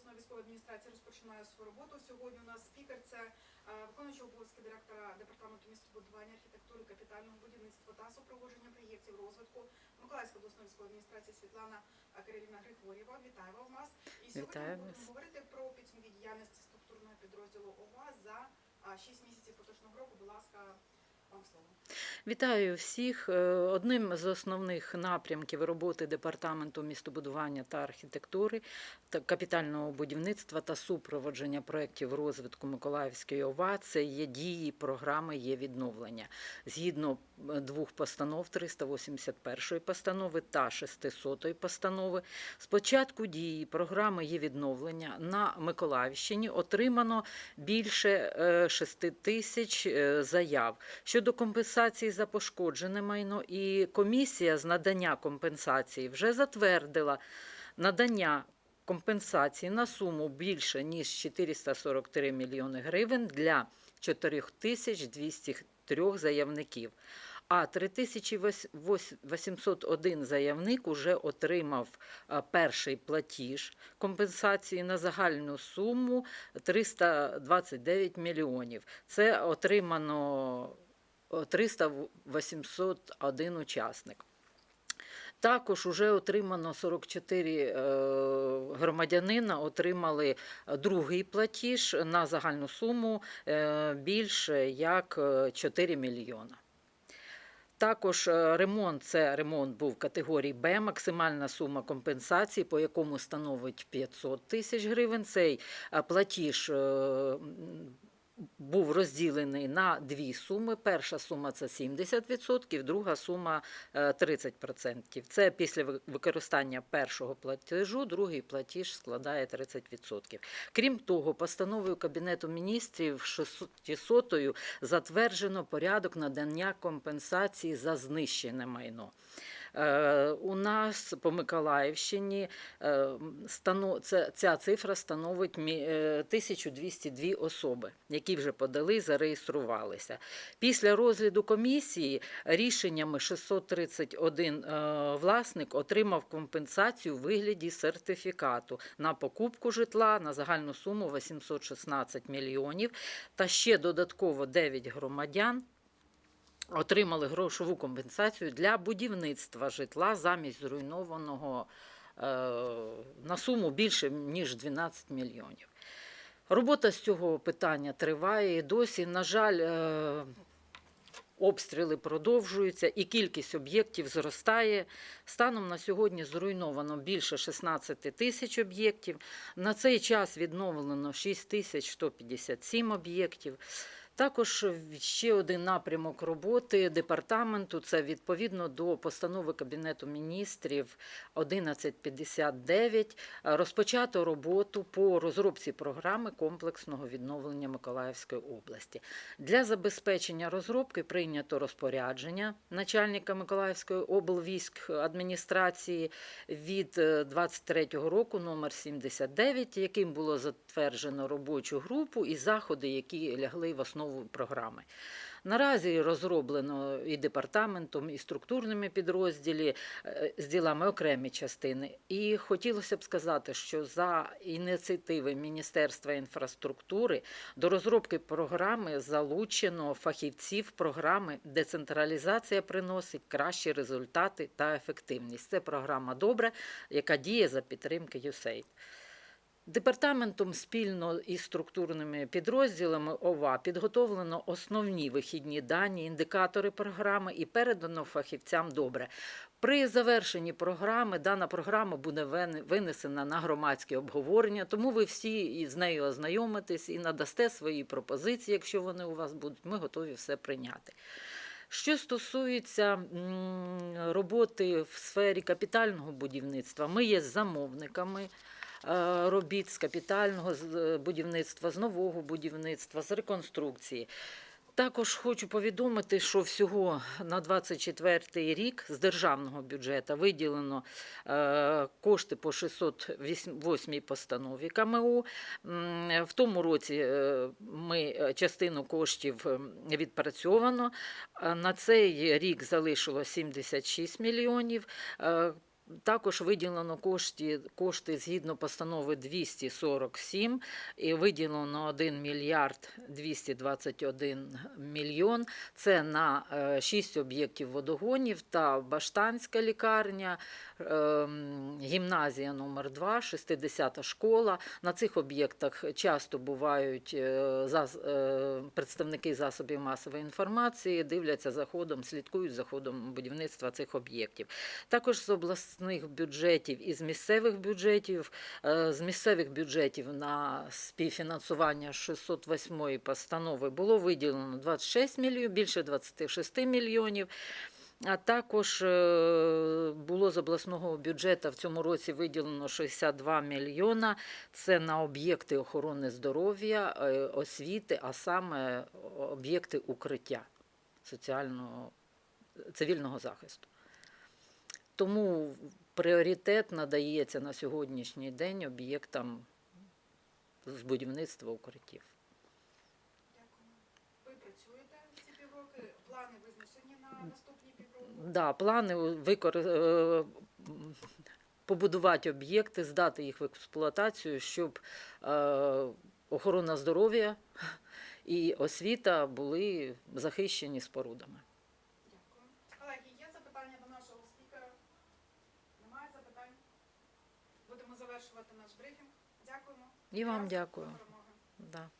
обласної військової адміністрації розпочинає свою роботу. Сьогодні у нас спікер це е, виконуючий обов'язки директора департаменту містобудування, архітектури, капітального будівництва та супроводження проєктів розвитку Миколаївської обласної військової адміністрації Світлана Кирилівна Григорєва. Вітаю вас. І сьогодні ми будемо говорити про підсумки діяльності структурного підрозділу ОВА за 6 місяців поточного року. Будь ласка, вам. Вітаю всіх. Е, Одним з основних напрямків роботи департаменту містобудування та архітектури та капітального будівництва та супроводження проєктів розвитку Миколаївської ОВА це є дії програми є відновлення згідно е, двох постанов 381 постанови та 600 постанови. З початку дії програми є відновлення на Миколаївщині отримано більше е, 6 тисяч е, заяв щодо компенсації за пошкоджене майно. І комісія з надання компенсації вже затвердила надання. Компенсації на суму більше ніж 443 мільйони гривень для 4203 заявників. А 3801 заявник уже отримав перший платіж компенсації на загальну суму 329 мільйонів. Це отримано о, 300 801 учасник. Також уже отримано 44 е, громадянина отримали другий платіж на загальну суму е, більше як е, 4 мільйона. Також е, ремонт це ремонт був категорії Б, максимальна сума компенсації, по якому становить 500 тисяч гривень. Цей е, платіж е, був розділений на дві суми. Перша сума це 70%, друга сума е, 30%. Це після ви- використання першого платежу, другий платіж складає 30%. Крім того, постановою Кабінету міністрів 600 затверджено порядок надання компенсації за знищене майно. Е, У нас по Миколаївщині е, ця цифра становить е, 1202 особи, які вже подали, зареєструвалися. Після розгляду комісії рішеннями 631 е, власник отримав компенсацію у вигляді сертифікату на покупку житла на загальну суму 816 мільйонів та ще додатково 9 громадян отримали грошову компенсацію для будівництва житла замість зруйнованого е, на суму більше ніж 12 мільйонів. Робота з цього питання триває і досі. На жаль, е, обстріли продовжуються і кількість об'єктів зростає. Станом на сьогодні зруйновано більше 16 тисяч об'єктів. На цей час відновлено 6157 об'єктів. Також ще один напрямок роботи департаменту це відповідно до постанови Кабінету міністрів 1159 розпочато роботу по розробці програми комплексного відновлення Миколаївської області. Для забезпечення розробки прийнято розпорядження начальника Миколаївської облвійськ адміністрації від е, 23-го року номер 79, яким було затверджено робочу групу і заходи, які лягли в основу програми. Наразі розроблено і департаментом, і структурними підрозділі е, з ділами окремі частини. І хотілося б сказати, що за ініціативи Міністерства інфраструктури до розробки програми залучено фахівців програми Децентралізація приносить кращі результати та ефективність. Це програма добре, яка діє за підтримки USAID. Департаментом спільно із структурними підрозділами ОВА підготовлено основні вихідні дані, індикатори програми і передано фахівцям добре. При завершенні програми дана програма буде винесена на громадське обговорення, тому ви всі з нею ознайомитесь і надасте свої пропозиції, якщо вони у вас будуть. Ми готові все прийняти. Що стосується роботи в сфері капітального будівництва, ми є замовниками робіт з капітального е, будівництва, з нового будівництва, з реконструкції. Також хочу повідомити, що всього на 24 рік з державного бюджету виділено е, кошти по 608 постанові КМУ. В тому році е, ми е, частину коштів е, відпрацьовано. Е, На цей рік залишило 76 мільйонів. Е, Також виділено кошти, кошти згідно постанови 247 і виділено 1 мільярд 221 мільйон. Це на 6 об'єктів водогонів та Баштанська лікарня, ем, гімназія номер 2 60-та школа. На цих об'єктах часто бувають е, е, представники засобів масової інформації, дивляться за ходом, слідкують за ходом будівництва цих об'єктів. Також з обласних бюджетів і з місцевих бюджетів, е, з місцевих бюджетів на співфінансування 608 постанови було виділено 26 мільйонів, більше 26 мільйонів. А також е, було з обласного бюджету в цьому році виділено 62 мільйона. Це на об'єкти охорони здоров'я, е, освіти, а саме об'єкти укриття соціального цивільного захисту. Тому пріоритет надається на сьогоднішній день об'єктам з будівництва укриттів. Дякую. Ви працюєте ці півроки, плани визначені на наступні півроку. Да, плани викор... е, побудувати об'єкти, здати їх в експлуатацію, щоб е, охорона здоров'я і освіта були захищені спорудами. Дякую. Колеги, є запитання до нашого спікера? Немає запитань? Будемо завершувати наш брифінг. Дякуємо. І вам дякую. перемоги. Да.